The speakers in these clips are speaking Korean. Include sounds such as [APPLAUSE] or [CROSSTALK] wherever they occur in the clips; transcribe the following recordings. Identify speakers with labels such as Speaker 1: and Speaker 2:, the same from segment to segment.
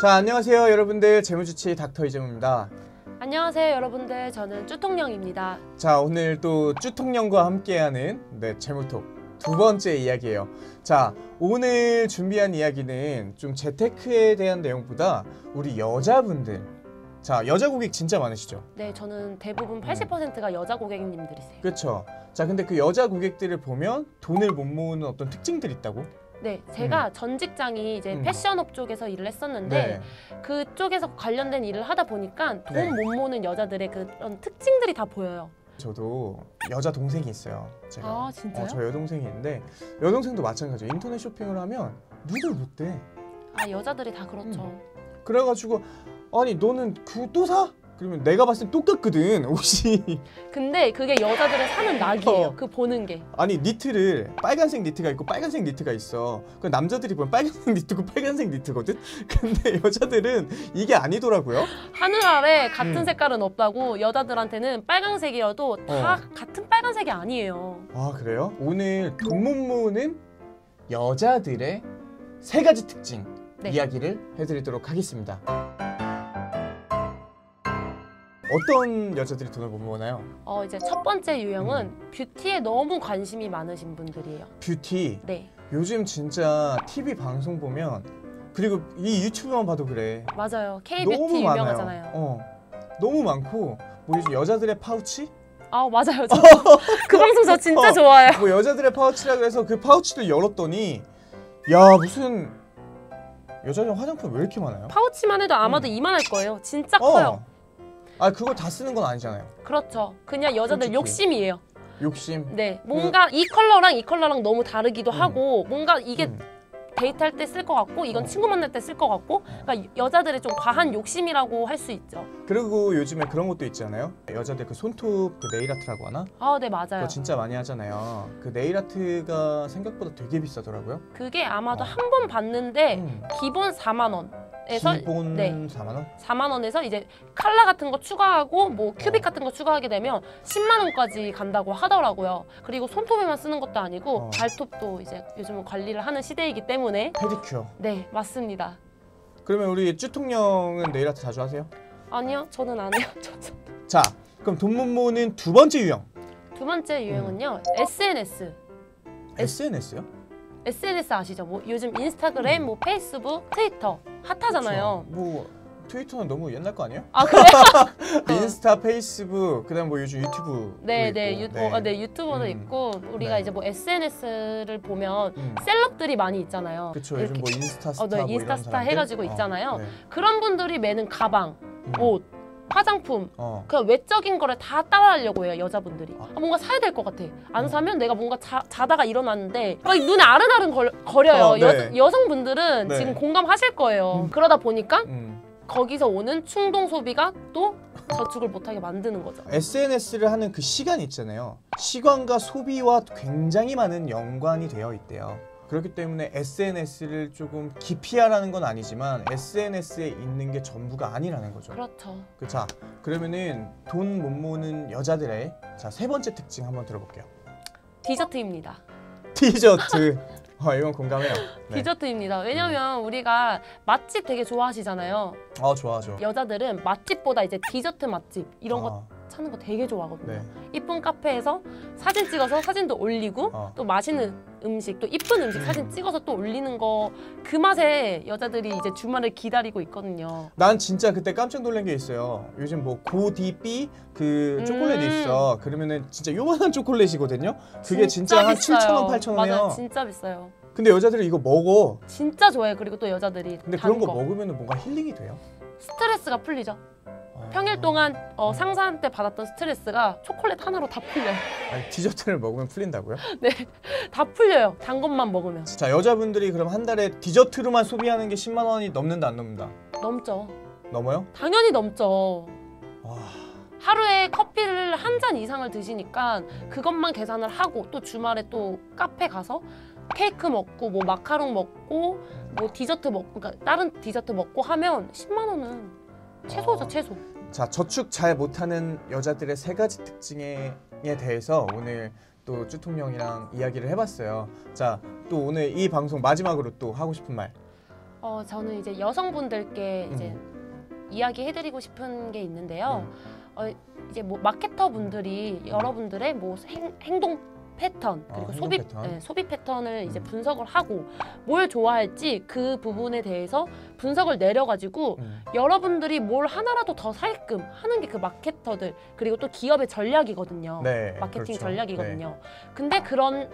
Speaker 1: 자 안녕하세요 여러분들 재무주치 닥터 이재무입니다.
Speaker 2: 안녕하세요 여러분들 저는 쭈통령입니다
Speaker 1: 자 오늘 또 쭈통령과 함께하는 네 재무톡 두 번째 이야기예요. 자 오늘 준비한 이야기는 좀 재테크에 대한 내용보다 우리 여자분들 자 여자 고객 진짜 많으시죠?
Speaker 2: 네 저는 대부분
Speaker 1: 음.
Speaker 2: 80%가 여자 고객님들이세요
Speaker 1: 그렇죠. 자 근데 그 여자 고객들을 보면 돈을 못 모으는 어떤 특징들이 있다고?
Speaker 2: 네 제가 전 직장이 이제
Speaker 1: 음.
Speaker 2: 패션업 쪽에서 일을 했었는데 그쪽에서 관련된 일을 하다 보니까 돈
Speaker 1: 네.
Speaker 2: 못 모으는 여자들의 그런 특징들이 다 보여요
Speaker 1: 저도 여자 동생이 있어요. 제가.
Speaker 2: 아 진짜요?
Speaker 1: 어, 저 여동생이 있는데 여동생도 마찬가지예요. 인터넷 쇼핑을 하면 눈을 못 떼.
Speaker 2: 아 여자들이 다 그렇죠
Speaker 1: 음. 그래가지고 아니 너는 그 또 사? 그러면 내가 봤을 땐 똑같거든 [LAUGHS] 옷이
Speaker 2: 근데 그게 여자들의 사는 낙이에요
Speaker 1: 어.
Speaker 2: 그 보는 게
Speaker 1: 아니 니트를 빨간색 니트가 있고 빨간색 니트가 있어 그 남자들이 보면 빨간색 니트고 빨간색 니트거든 [LAUGHS] 근데 여자들은 이게 아니더라고요
Speaker 2: 하늘 아래 같은
Speaker 1: 음.
Speaker 2: 색깔은 없다고 여자들한테는 빨강색이어도 다
Speaker 1: 어.
Speaker 2: 같은 빨간색이 아니에요
Speaker 1: 아 그래요? 오늘 모으는 여자들의 세 가지 특징
Speaker 2: 네.
Speaker 1: 이야기를 해드리도록 하겠습니다 어떤 여자들이 돈을 못 모으나요?
Speaker 2: 어 이제 첫 번째 유형은
Speaker 1: 음.
Speaker 2: 뷰티에 너무 관심이 많으신 분들이에요.
Speaker 1: 뷰티
Speaker 2: 네,
Speaker 1: 요즘 진짜 TV 방송 보면 그리고 이 유튜브만 봐도 그래.
Speaker 2: 맞아요.
Speaker 1: 너무
Speaker 2: 뷰티
Speaker 1: 많아요.
Speaker 2: 유명하잖아요.
Speaker 1: 어, 너무 많고 뭐 요즘 여자들의 파우치?
Speaker 2: 아 맞아요. 저, [LAUGHS] 그 방송 저 진짜
Speaker 1: 어.
Speaker 2: 좋아요.
Speaker 1: 뭐 여자들의 파우치라 그래서 그 파우치를 열었더니 야 무슨 여자용 화장품 왜 이렇게 많아요?
Speaker 2: 파우치만 해도 아마도
Speaker 1: 음.
Speaker 2: 이만할 거예요. 진짜 커요.
Speaker 1: 아 그거 다 쓰는 건 아니잖아요.
Speaker 2: 그렇죠. 그냥 여자들
Speaker 1: 솔직히.
Speaker 2: 욕심이에요.
Speaker 1: 욕심.
Speaker 2: 네, 뭔가 이 컬러랑 이 컬러랑 너무 다르기도
Speaker 1: 음.
Speaker 2: 하고 뭔가 이게
Speaker 1: 음.
Speaker 2: 데이트할 때 쓸 것 같고 이건
Speaker 1: 어.
Speaker 2: 친구 만날 때 쓸 것 같고 그러니까 여자들의 좀 과한 욕심이라고 할 수 있죠.
Speaker 1: 그리고 요즘에 그런 것도 있잖아요. 여자들 그 손톱 그 네일 아트라고 하나?
Speaker 2: 아, 네
Speaker 1: 그거
Speaker 2: 맞아요.
Speaker 1: 진짜 많이 하잖아요. 그 네일 아트가 생각보다 되게 비싸더라고요.
Speaker 2: 그게 아마도
Speaker 1: 어.
Speaker 2: 한번 받는데
Speaker 1: 음.
Speaker 2: 기본 4만 원 에서
Speaker 1: 기본
Speaker 2: 네.
Speaker 1: 4만 원?
Speaker 2: 4만 원에서 이제 칼라 같은 거 추가하고 뭐 큐빅 같은 거 추가하게 되면 10만 원까지 간다고 하더라고요. 그리고 손톱에만 쓰는 것도 아니고
Speaker 1: 어.
Speaker 2: 발톱도 이제 요즘은 관리를 하는 시대이기 때문에
Speaker 1: 페디큐어.
Speaker 2: 네 맞습니다.
Speaker 1: 그러면 우리 쭈통령은 네일 아트 자주 하세요?
Speaker 2: 아니요 저는 안 해요. [LAUGHS]
Speaker 1: 자, 그럼 돈 못 모으는 두 번째 유형.
Speaker 2: 두 번째 유형은요 SNS.
Speaker 1: SNS요?
Speaker 2: SNS 아시죠? 뭐 요즘 인스타그램, 뭐 페이스북, 트위터 핫하잖아요.
Speaker 1: 뭐 트위터는 너무 옛날 거 아니에요?
Speaker 2: 아 그래요? [LAUGHS]
Speaker 1: 인스타, 페이스북, 그다음 뭐 요즘 유튜브.
Speaker 2: 네, 네, 유, 어, 네 유튜버도
Speaker 1: 음.
Speaker 2: 있고 우리가
Speaker 1: 네.
Speaker 2: 이제 뭐 SNS를 보면
Speaker 1: 음.
Speaker 2: 셀럽들이 많이 있잖아요.
Speaker 1: 그쵸 요즘 뭐 인스타 스타
Speaker 2: 어, 네,
Speaker 1: 뭐
Speaker 2: 인스타
Speaker 1: 이런
Speaker 2: 스타
Speaker 1: 사람들?
Speaker 2: 해가지고
Speaker 1: 어,
Speaker 2: 있잖아요.
Speaker 1: 네.
Speaker 2: 그런 분들이 매는 가방,
Speaker 1: 음.
Speaker 2: 옷, 화장품
Speaker 1: 어.
Speaker 2: 그냥 외적인 거를 다 따라하려고 해요 여자분들이
Speaker 1: 아.
Speaker 2: 아, 뭔가 사야 될 것 같아 안
Speaker 1: 어.
Speaker 2: 사면 내가 뭔가 자, 자다가 일어났는데 막 눈에 아른아른 걸, 거려요
Speaker 1: 어, 네.
Speaker 2: 여, 여성분들은
Speaker 1: 네.
Speaker 2: 지금 공감하실 거예요
Speaker 1: 음.
Speaker 2: 그러다 보니까
Speaker 1: 음.
Speaker 2: 거기서 오는 충동 소비가 또 저축을 못하게 만드는 거죠
Speaker 1: SNS를 하는 그 시간 있잖아요. 시간과 소비와 굉장히 많은 연관이 되어 있대요. 그렇기 때문에 SNS를 조금 기피하라는 건 아니지만 SNS에 있는 게 전부가 아니라는 거죠.
Speaker 2: 그렇죠
Speaker 1: 그 자, 그러면은 돈 못 모으는 여자들의 자, 세 번째 특징 한번 들어볼게요.
Speaker 2: 디저트입니다
Speaker 1: 디저트. [LAUGHS] 어, 이건 공감해요. 네.
Speaker 2: 디저트입니다 왜냐면 우리가 맛집 되게 좋아하시잖아요
Speaker 1: 어, 좋아하죠.
Speaker 2: 여자들은 맛집보다 이제 디저트 맛집 이런 거
Speaker 1: 아,
Speaker 2: 찾는 거 되게 좋아하거든요
Speaker 1: 네.
Speaker 2: 이쁜 카페에서 사진 찍어서 사진도 올리고
Speaker 1: 어.
Speaker 2: 또 맛있는 음식 또 이쁜 음식 사진 찍어서 또 올리는 거 그 맛에 여자들이 이제 주말을 기다리고 있거든요.
Speaker 1: 난 진짜 그때 깜짝 놀란 게 있어요. 요즘 뭐 고디삐 그 초콜릿
Speaker 2: 음.
Speaker 1: 있어. 그러면은 진짜 요만한 초콜릿이거든요. 그게 진짜, 한
Speaker 2: 비싸요.
Speaker 1: 7천 원, 8천 원이에요.
Speaker 2: 맞아요, 진짜 비싸요.
Speaker 1: 근데 여자들이 이거 먹어.
Speaker 2: 진짜 좋아해. 그리고 또 여자들이
Speaker 1: 근데
Speaker 2: 단
Speaker 1: 그런 거 먹으면 뭔가 힐링이 돼요.
Speaker 2: 스트레스가 풀리죠.
Speaker 1: 아.
Speaker 2: 평일 동안 어, 상사한테 받았던 스트레스가 초콜릿 하나로 다 풀려요.
Speaker 1: 아니, 디저트를 먹으면 풀린다고요? [LAUGHS]
Speaker 2: 다 풀려요. 단 것만 먹으면
Speaker 1: 자 여자분들이 그럼 한 달에 디저트로만 소비하는 게 10만 원이 넘는다 안 넘는다?
Speaker 2: 넘죠.
Speaker 1: 넘어요?
Speaker 2: 당연히 넘죠.
Speaker 1: 와.
Speaker 2: 하루에 커피를 한 잔 이상을 드시니까 그것만 계산을 하고 또 주말에 또 카페 가서 케이크 먹고 뭐 마카롱 먹고 뭐 디저트 먹고 그러니까 다른 디저트 먹고 하면 10만 원은 최소죠
Speaker 1: 아.
Speaker 2: 최소.
Speaker 1: 자 저축 잘 못하는 여자들의 세 가지 특징에 대해서 오늘 또 쭈통령이랑 이야기를 해봤어요. 자 또 오늘 이 방송 마지막으로 또 하고 싶은 말.
Speaker 2: 어, 저는 이제 여성분들께 이제
Speaker 1: 음.
Speaker 2: 이야기해드리고 싶은 게 있는데요.
Speaker 1: 음.
Speaker 2: 어, 이제 뭐 마케터 분들이 여러분들의 뭐 행, 행동 패턴
Speaker 1: 아,
Speaker 2: 그리고
Speaker 1: 행동
Speaker 2: 소비
Speaker 1: 패턴.
Speaker 2: 네, 소비 패턴을 이제
Speaker 1: 음.
Speaker 2: 분석을 하고 뭘 좋아할지 그 부분에 대해서 분석을 내려가지고
Speaker 1: 음.
Speaker 2: 여러분들이 뭘 하나라도 더 살게끔 하는 게 그 마케터들 그리고 또 기업의 전략이거든요.
Speaker 1: 네,
Speaker 2: 마케팅
Speaker 1: 그렇죠.
Speaker 2: 전략이거든요. 근데 그런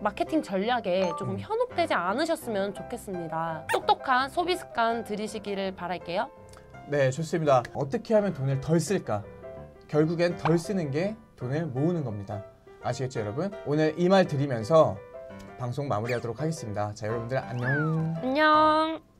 Speaker 2: 마케팅 전략에 조금
Speaker 1: 음.
Speaker 2: 현혹되지 않으셨으면 좋겠습니다. 똑똑한 소비 습관 들이시기를 바랄게요.
Speaker 1: 네, 좋습니다. 어떻게 하면 돈을 덜 쓸까? 결국엔 덜 쓰는 게 돈을 모으는 겁니다. 아시겠죠, 여러분? 오늘 이 말 드리면서 방송 마무리하도록 하겠습니다. 자, 여러분들 안녕.
Speaker 2: 안녕.